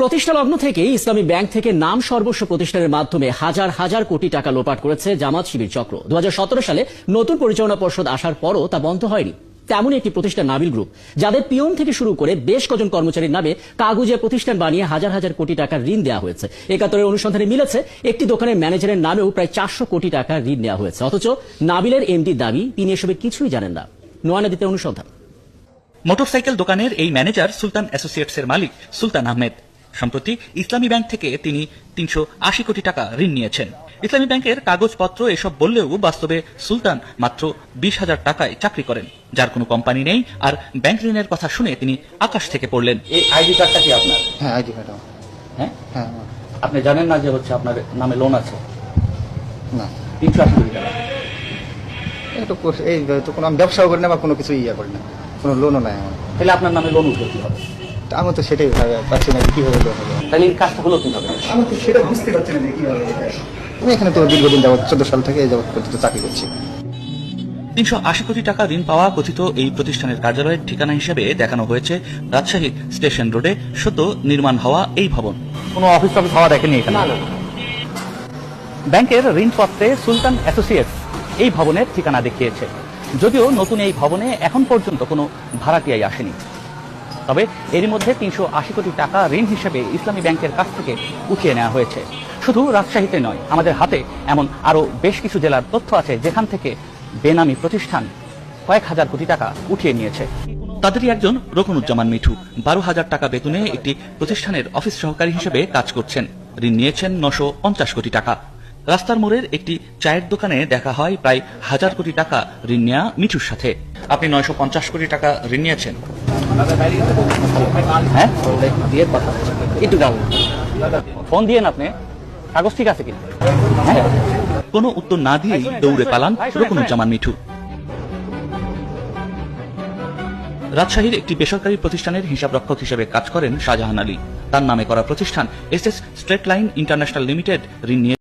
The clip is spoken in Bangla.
প্রতিষ্ঠা লগ্ন থেকে ইসলামী ব্যাংক থেকে নাম সর্বস্ব প্রতিষ্ঠানের মাধ্যমে হাজার হাজার কোটি টাকা লোপাট করেছে জামাত শিবির চক্র। দু হাজার সতেরো সালে নতুন পরিচালনা পর্ষদ আসার পরও তা বন্ধ হয়নি। তেমনই একটি প্রতিষ্ঠান নাবিল গ্রুপ, যাদের পিয়ন থেকে শুরু করে বেশ কজন কর্মচারীর নামে কাগজে প্রতিষ্ঠান বানিয়ে হাজার হাজার কোটি টাকার ঋণ দেওয়া হয়েছে। একাত্তরের অনুসন্ধানে মিলেছে, একটি দোকানের ম্যানেজারের নামেও প্রায় চারশো কোটি টাকার ঋণ নেওয়া হয়েছে। অথচ নাবিলের এমডি দাবি, তিনি এসবের কিছুই জানেন না। নোয়ানাদিতে অনুসন্ধান। মোটরসাইকেল দোকানের এই ম্যানেজার সুলতান অ্যাসোসিয়েটসের মালিক সুলতান আহমেদ। সম্প্রতি ইসলামী ব্যাংক থেকে তিনি তিনশো আশি কোটি টাকা ঋণ নিয়েছেন। ইসলামী ব্যাংকের কাগজপত্র এসব বললেও বাস্তবে সুলতান মাত্র বিশ হাজার টাকায় চাকরি করেন যার কোনো কোম্পানি নেই আর ব্যাংক ঋণের কথা শুনে তিনি আকাশ থেকে পড়লেন। এই আইডি কার্ডটা কি আপনার? হ্যাঁ আইডি কার্ড হ্যাঁ? হ্যাঁ আপনি জানেন না যে হচ্ছে আপনার নামে লোন আছে? না। তিনশো আশি কোটি টাকা। এটা এই তো কোনো আমি ব্যবসাও করি না বা কোনো কিছু ইয়ে করি না। কোনো লোনও নাই আমার। তাহলে আপনার নামে লোন উঠবে কি হবে তা আমি তো সেটাই ভাবে- পাচ্ছি না কীভাবে হবে। তাহলে এই কাজটা হলো কীভাবে? আমি তো সেটা বুঝতে পারছি না যে কীভাবে আমি এখানে তো দীর্ঘদিন যাবত চোদ্দ সাল থেকে এই যাবত পর্যন্ত চাকরি করছি। তিনশো আশি কোটি টাকা ঋণ পাওয়া কথিত এই প্রতিষ্ঠানের কার্যালয়ের ঠিকানা হিসেবে দেখানো হয়েছে রাজশাহী স্টেশন রোডে সদ্য নির্মাণ হওয়া এই ভবন। কোনো অফিস টফিস হওয়া দেখেনি এখানে? ব্যাংকের ঋণপত্রে সুলতান অ্যাসোসিয়েটস এই ভবনের ঠিকানা দেখিয়েছে। যদিও নতুন এই ভবনে এখন পর্যন্ত কোনো ভাড়াটিয়াই আসেনি। তবে এরই মধ্যে তিনশো আশি কোটি টাকা ঋণ হিসেবে ইসলামী ব্যাংকের কাছ থেকে উঠিয়ে নেওয়া হয়েছে। শুধু রাজশাহীতে নয়, আমাদের হাতে এমন আরও বেশ কিছু জেলার তথ্য আছে যেখান থেকে বেনামি প্রতিষ্ঠান কয়েক হাজার কোটি টাকা উঠিয়ে নিয়েছে। তাদেরই একজন রকনুজ্জামান মিঠু, বারো হাজার টাকা বেতনে একটি প্রতিষ্ঠানের অফিস সহকারী হিসেবে কাজ করছেন। ঋণ নিয়েছেন নশো পঞ্চাশ কোটি টাকা। রাস্তার মোড়ের একটি চায়ের দোকানে দেখা হয় প্রায় হাজার কোটি টাকা ঋণ নেওয়া মিঠুর সাথে। আপনি নয়শো পঞ্চাশ কোটি টাকা ঋণ নিয়েছেন? হ্যাঁ? দিয়ে কথা একটু যাও ফোন দিয়ে আপনি। কাগজ ঠিক আছে কি হ্যাঁ? কোনো উত্তর না দিয়েই দৌড়ে পালান রকুনুজ্জামান মিঠু। রাজশাহীর একটি বেসরকারি প্রতিষ্ঠানের হিসাবরক্ষক হিসেবে কাজ করেন শাহজাহান আলী। তার নামে করা প্রতিষ্ঠান S S straight line international limited ঋণ নিয়ে